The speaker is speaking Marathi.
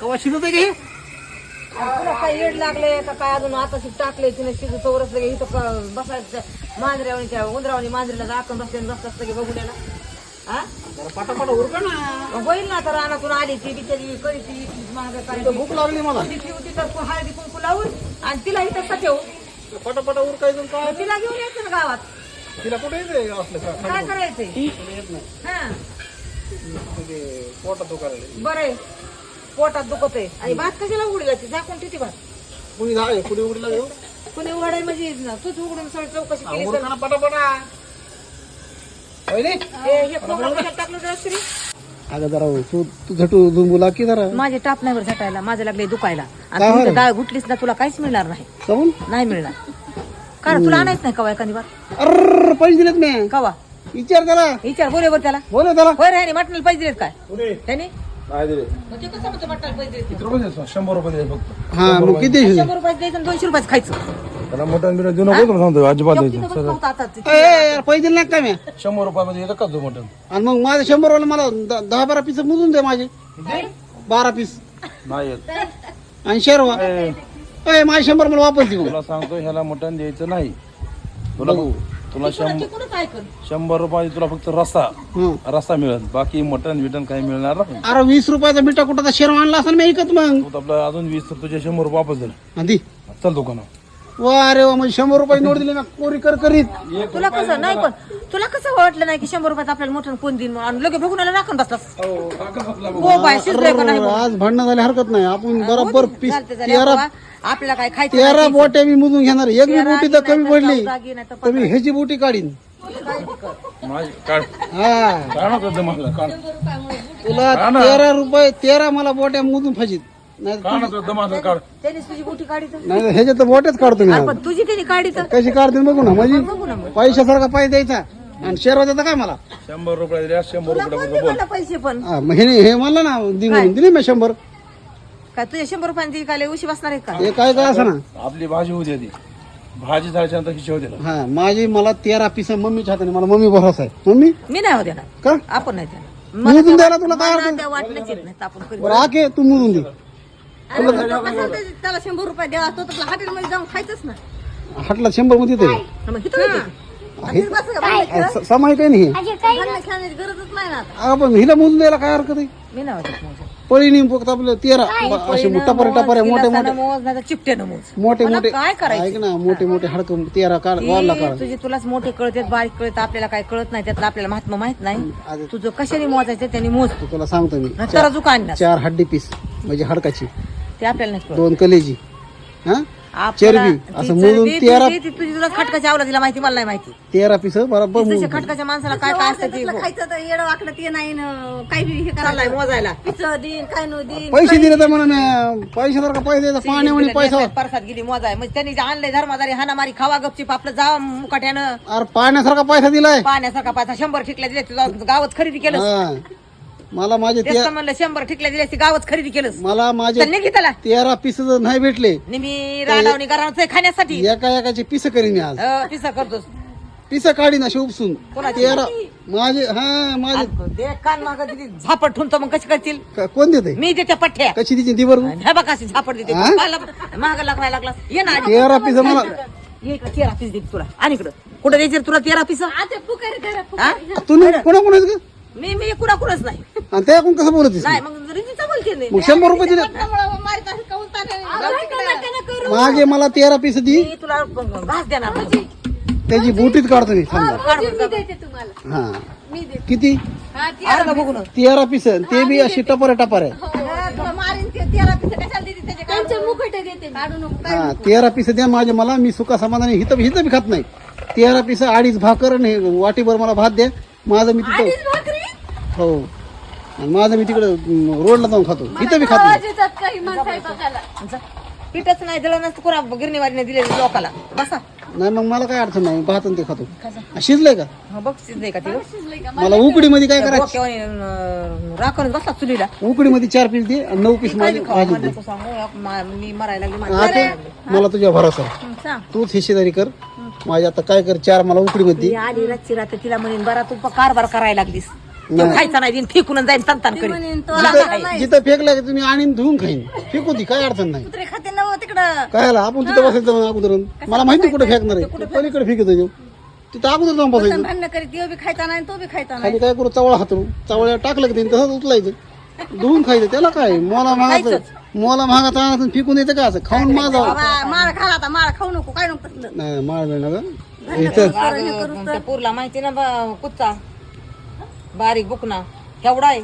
कवा शिजत आहे का तुला काय येड लागले का काय? अजून आता टाकले तिने शिजू चौरस लगे इथं क- बसायचं. मांजऱ्यावणीच्या उंदरावणी मांजरीला दाखवून बसले आणि बसतात लगे बघू ना हा? जरा पटापट उरका ना. मग होईल ना तर रानातून आली ती बिचारी कधी ती महाग इथं भूक लागली मला. होती तर हळदी कुंकू लावून आणि तिला इथं ठेवू? पटापट उरकायचं काय? तिला घेऊन यायचं ना गावात. तिला कुठे येते असलं का? काय करायचंय? तिला येत नाही. हा. ते पोटात दुखायला बरं आहे. पोटात दुखत आहे आणि भात कशाला उघडी जाते झाकून किती भात. कुणी झालं कुणी उडीला घेऊ कोणी उघडाय म्हणजे ना तूच उघडून सगळी चौकशी केली तर. पटापटा. हे हे खोबरं कशाला टाकलं अगं जरा तू तू झटू झुंबुला की जरा. माझे टाप नाही बरं झटायला माझं लागले दुखायला. आणि काय तू डाळ घुटलीस ना तुला काहीच मिळणार नाही. समून नाही मिळणार. कारण तुला आणायच नाही कवा एखादी बार अर पैसे दिलेत मी. कवा? विचार त्याला. विचार बोले बरं त्याला. बोल त्याला. होय रे मटणाला पैसे दिलेत काय? त्याने काय दिले मग ते कसं म्हणतो मटणाला पैसे दिलेत किती रुपये द्यायचं? शंभर रुपये द्यायचे फक्त. हा मग किती शंभर रुपयाचं द्यायचं आणि दोनशे रुपयाचं खायचं. त्याला मटण बिटन देऊ नको तुला सांगतो अजिबात चौकी द्यायचं तर बस पाहता आता ते. ए, ए, यार, पैसे दिले नाही का मी? शंभर रुपयामध्ये येतं का तू मटण? आणि मग माझे शंभर वाला मला द- दहा बारा पीस मोजून दे माझे. बारा पीस नाही येत. आणि शेरवा. ए, माझे शंभर मला वापस देऊ तुला सांगतो ह्याला मटण द्यायचं नाही. तुला तुला शंभर ते कुठंच ऐकल शंभर रुपये तुला फक्त रस्सा. हं. रस्सा मिळेल. बाकी मटण बिटन काही मिळणार नाही. अरे वीस रुपयाचा बिटा कुठाचा शेरवा आणला असेल मी ऐकत मग. तू आपलं अजून वीस तर तुझे शंभर रुपये वापस दिले आधी. चल दुकानात वा अरे वा म्हणजे शंभर रुपये नोट दिली ना कोरी कर करीत. तुला कसं नाही पण तुला कसं वाटलं नाही की शंभर रुपयात आपल्याला मोठं कोण देईन म्हणून? आणि लगे बघून आला राखून बसलास हो बाय शिजलंय का नाही? म्हणून. आज भांडणं झाले हरकत नाही. आपण बरोबर पीस चालतं झालं, तेरा. आपल्याला काय खायचं तेरा नाही, बोट्या मी मोजून घेणार. एक मी बोटी तर कमी पडली. तर चौदागी नाही तर तर मी ह्याची बोटी काढीन. माझे काढ. हा. काढ काढ. तुला तेरा रुपये तेरा मला बोट्या मोजून फाशीत. नाही काढ ना तुझं दमाचं काढ. त्यांनीच तुझी बोटी काढी तर. नाही ह्याच्या तर बोट्याच काढतो मी. आज. पण तुझी काढी तर? कशी काढते बघू ना म्हणजे. पैशासारखा पैसा द्यायचा. आणि शेअर देता काय मला? शंभर रुपये दिले शंभर तुला रुपये बोल. मला पैसे पण? हा, मग हे हे म्हणलं ना दि म्हणून दिली मी शंभर. काय तुझ्या शंभर रुपयांची काय लय उशी बसणार आहे का? हे काय काय असं ना? आपली भाजी होऊ दे ती. भाजी झाल्याच्यानंतर हिशोब दिला हा माझी मला तेरा पिस मम्मीच्या हाताने मला मम्मी भरोसा आहे. मम्मी? मी नाही हो देणार. का? आपण नाही देणार. मोजून द्यायला तुला काय मला अडचण? त्या वाटण्याच येत नाही आपण कधी बरं आके तू मोजून दे. अरे तो त्याला शंभर रुपये द्यावा तो हॉटेलमध्ये जाऊन खायचंच ना. हाटला शंभरमध्ये येते. मग इथं येते. आणि तिथं बस का भांडण स- सामायिक आहे नाही हे. भांडण खेळण्याची गरजच नाही ना आता. आपण हिला मोजून द्यायला काय हरकत आहे? मी नाही मोज. पळीनी फक्त आपलं तेरा असे टपारे टपारे मोज, मोठे गिलासानं मोठे मोज नाही तर चिपट्यानं मोज. मोठे मला मोठे काय करायचं? ऐक ना मोठे मोठे हडक तेरा काढ वाढला ती काढ. तुझी तुलाच मोठे कळतात बारीक कळत आपल्याला काय कळत नाही त्यातलं आपल्याला महात्मा माहीत नाही. तुझं कशाने मोजायचं त्यांनी मोज. तू तुला सांगतो मी. आणणार? चार हड्डी पीस म्हणजे हडकाची. ते आपल्याला नाही कळत. दोन कलेजी. हा? आपल्याला चरबी, ती असं मोजून ती- तेरा- ती- ती तुझी तुला खटकाच्या आवला तिला माहिती मला नाही माहिती. तेरा पीस बरोबर मोजून खटकाच्या माणसाला काय काय असतं ते खायचं तर येडं वाकडं ते नाही न, काही बी हे चाललाय मोजायला. पिचं देईन काय न देईन पैसे दिले तर म्हणून पैसा द्यायचा पाण्यामध्ये पैसा परसात गेली मोजाय. म्हणजे त्यांनी जे आणलंय धर्मादारी हानामारी खावा गपचीप आपलं जा मुकाट्यानं. अरे पाण्यासारखा पैसा दिलाय. पाण्यासारखा पैसा शंभर ठिकल्या दिले तुझं गावात खरेदी केलं हा. मला माझे तेच ते म्हणलं शंभर ठिकल्या दिले ती गावात खरेदी केलं मला माझे तर निघी त्याला. तेरा पीस जर नाही भेटले राडावणी खाण्यासाठी. एका एकाचे पिस करीन मी आज. अं, पिसा करतोस. पिस काढीन अशी उपसून. कोणाची? तेरा माझे हा माझे आणि दे कान माग दिली झापड ठुनतो मग कशी करतील? क- कोण देते मी देते पठ्ठ्या. कशी तिची ती बरोबर ह्या बघा अशी झापड देते. हा? महाग लागला लागला ये ना आधी. तेरा पिस मला ये इकडं तेरा पीस देते तुला. आणि इकडं. कुठं द्यायचे रे तुला तेरा पीस आता पुकारी करा हा? तू कोणा कोण का मी मी कुणा कुणच नाही. आणि त्या कोण कसं बोलत नाही मग रीतीचा बोलते नाही मग शंभर रुपये दिले? मागे मला तेरा पीस दी. मी तुला घास देणार म्हणजे त्याची बोटीत काढतो मी समजा हा किती? हा तेरा पीस. ते बी अशी टपारे टपारे. हो, ते तेरा पिसं कशाला देते त्याचे? त्यांचे मुखटे देते काढू नको हा तेरा पीस द्या माझे मला. मी सुका समाधानी हित हित बी खात नाही. तेरा पीस अडीच भाकर आणि वाटीभर मला भात द्या. माझं मी तिथं हो. आणि माझं मी तिकडे रोडला जाऊन खातो. इथं बी खात नाही. येतात काही मग स्वयंपाकाला जा. पीठच नाही दिलं नसतं कुणा गिरणीवारीने दिले लोकाला. बसा. नाही मग मला काय अडचण नाही. आणि ते खातो. शिजलंय का? हा, बघ शिजलंय का ते? शिजलंय का? मला उकडीमध्ये काय करायचं? राखून बसला चुलीला. उकडीमध्ये चार पीस दे आणि नऊ पीस माझी भाजी मला दे. नको सांगू, एक मा- मी मरायला लागली माझी. मला तुझ्या भरोसा आहे. हं, सांग. तूच हिस्सेदारी कर. माझी आता काय कर चार मला उकडीमध्ये ती आली रातची रात्र तिला म्हणेन बरा तू कारभार करायला लागलीस. तो खायचा नाही दिन फेकून जाईन तंतन तुला आम्हाला काय? नाही. जिथं फेकलं की तुम्ही आणीन धुवून खाईन. फेकू ती काय अडचण नाही. कुत्रे खाते ना हो तिकडं. काय आला आपण तिथं बसायचं अगोदर मला माहिती कुठे फेकणार आहे. पलीकडे फेकत आहे तिथं अगोदर जाऊन बसायचं. भांडणं करीत तो बी खायचा नाही तो बी खायचा नाही. खाली काय करू? चवळा हातरू चवळ्या टाकलं की त्यांनी तसंच उचलायचं. धुवून खायचं. त्याला काय? मोला महागाचं मोला महागाचा आणायचं फेकून द्यायचं का असं? खाऊन माझा बाबा माळ खा आता माळ खाऊ नको काय नको तसलं. नाही माळ मिळणार इथं. पोरला माहिती ना बा, कुत्ता? बारीक बुकना. एवढा आहे.